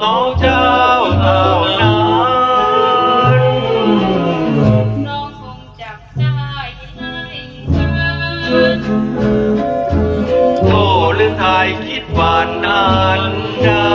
มที่ชมน้องเจ้าเท่านั้นน้องคงจับได้โทษหรือทายคิดหวานนานได้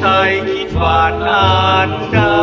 ใจคิดหวานอ่านได้